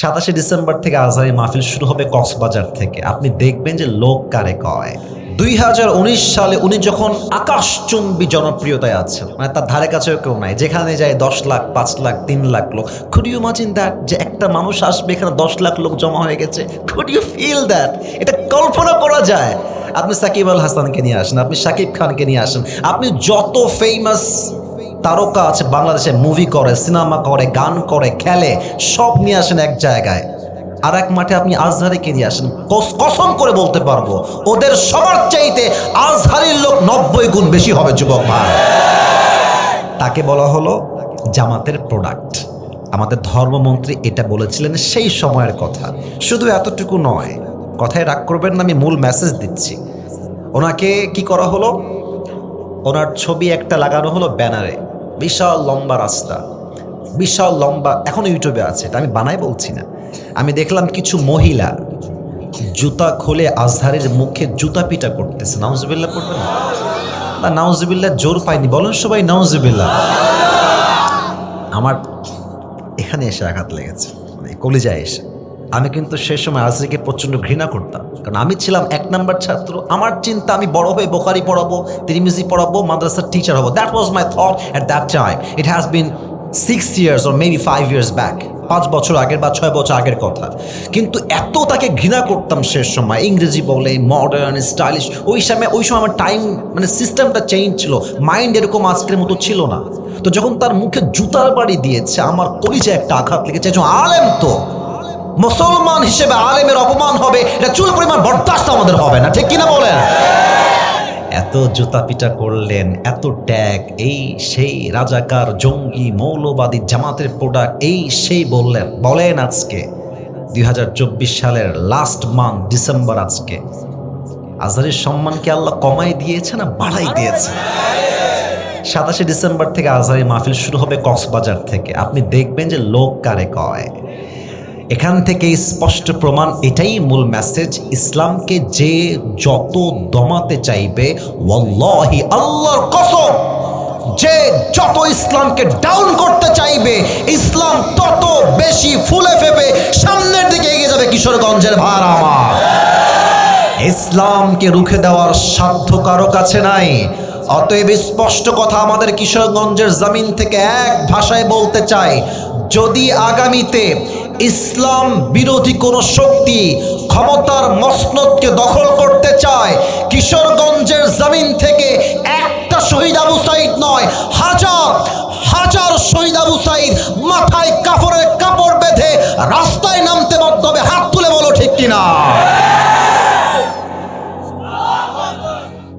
সাতাশে ডিসেম্বর থেকে আজহারি মাহফিল শুরু হবে কক্সবাজার থেকে। আপনি দেখবেন যে লোক কারে কয়। দুই হাজার উনিশ সালে উনি যখন আকাশচুম্বী জনপ্রিয়তায় আছেন মানে তার ধারে কাছেও কেউ নাই, যেখানে যায় দশ লাখ, পাঁচ লাখ, তিন লাখ লোক খুড ইউ ইমাজিন দ্যাট যে একটা মানুষ আসবে, এখানে দশ লাখ লোক জমা হয়ে গেছে খুড ইউ ফিল দ্যাট এটা কল্পনা করা যায়। আপনি সাকিব আল হাসানকে নিয়ে আসেন, আপনি সাকিব খানকে নিয়ে আসেন, আপনি যত ফেমাস তারকা আছে বাংলাদেশে মুভি করে সিনেমা করে, গান করে, খেলে, সব নিয়ে আসেন এক জায়গায়। আর এক মাঠে আপনি আজহারিকে নিয়ে আসেন কসম করে বলতে পারব, ওদের সবার চাইতে আজহারির লোক নব্বই গুণ বেশি হবে, যুবক ভাই। তাকে বলা হলো জামাতের প্রোডাক্ট আমাদের ধর্মমন্ত্রী এটা বলেছিলেন সেই সময়ের কথা। শুধু এতটুকু নয়, কথায় রাগ করবেন না, আমি মূল মেসেজ দিচ্ছি। ওনাকে কি করা হলো? ওনার ছবি একটা লাগানো হলো ব্যানারে। বিশাল লম্বা রাস্তা, বিশাল লম্বা, এখন ইউটিউবে আছে, এটা আমি বানাই বলছি না। আমি দেখলাম কিছু মহিলা জুতা খুলে আজহারের মুখে জুতা পিটা করতেছে। নাউজুবিল্লাহ পড়বেন না? নাউজুবিল্লাহ জোর পায়নি, বলেন সবাই নাউজুবিল্লাহ। আমার এখানে এসে আঘাত লেগেছে মানে কলিজায় এসে। আমি কিন্তু সেই সময় আজরিকে প্রচণ্ড ঘৃণা করতাম। কারণ আমি ছিলাম এক নাম্বার ছাত্র। আমার চিন্তা, আমি বড় হয়ে বোখারি পড়াবো, তিরিমিজি পড়াবো, মাদ্রাসার টিচার হব। That was my thought at that time it has been six years or maybe five years back পাঁচ বছর আগের বা ছয় বছর আগের কথা। কিন্তু এত তাকে ঘৃণা করতাম সে সময়। ইংরেজি বলে মডার্ন স্টাইলিশ ওই সময় ওই সময় আমার টাইম মানে সিস্টেমটা চেঞ্জ ছিল। মাইন্ড এরকম আজকের মতো ছিল না। তো যখন তার মুখে জুতার বাড়ি দিয়েছে, আমার কলিজে একটা আঘাত লেগেছে। একজন আলেম তো। মুসলমান হিসেবে আলেমের অপমান হবে, এটা চুল পরিমাণ বরদাস্ত আমাদের হবে না, ঠিক কিনা বলেন? এত জুতা পিটা করলেন, এত ট্যাগ, এই সেই রাজাকার, জঙ্গি, মৌলবাদী জামাতের প্রোডাক্ট এই সেই বললেন, বলেন আজকে দু হাজার চব্বিশ সালের লাস্ট মান্থ ডিসেম্বর আজকে, আজহারের সম্মানকে আল্লাহ কমাই দিয়েছে না বাড়াই দিয়েছে? সাতাশে ডিসেম্বর থেকে আজহারি মাহফিল শুরু হবে কক্সবাজার থেকে, আপনি দেখবেন যে লোক কারে কয়। এখান থেকে স্পষ্ট প্রমাণ এটাই মূল মেসেজ ইসলামকে যে যত দমাতে চাইবে আল্লাহর কসম, যে যত ইসলামকে ডাউন করতে চাইবে, ইসলাম তত বেশি ফুলে ফেপে সামনের দিকে এগিয়ে যাবে কিশোরগঞ্জের ভার আমার। ইসলামকে রুখে দেওয়ার সাধ্য কারও কাছে নাই। অতএব স্পষ্ট কথা আমাদের কিশোরগঞ্জের জমিন থেকে এক ভাষায় বলতে চাই যদি আগামীতে ইসলাম বিরোধী কোনো শক্তি ক্ষমতার মসনদকে দখল করতে চায়, কিশোরগঞ্জের জমিন থেকে একটা শহীদ আবু সাইদ নয়, হাজার হাজার শহীদ আবু সাইদ মাথায়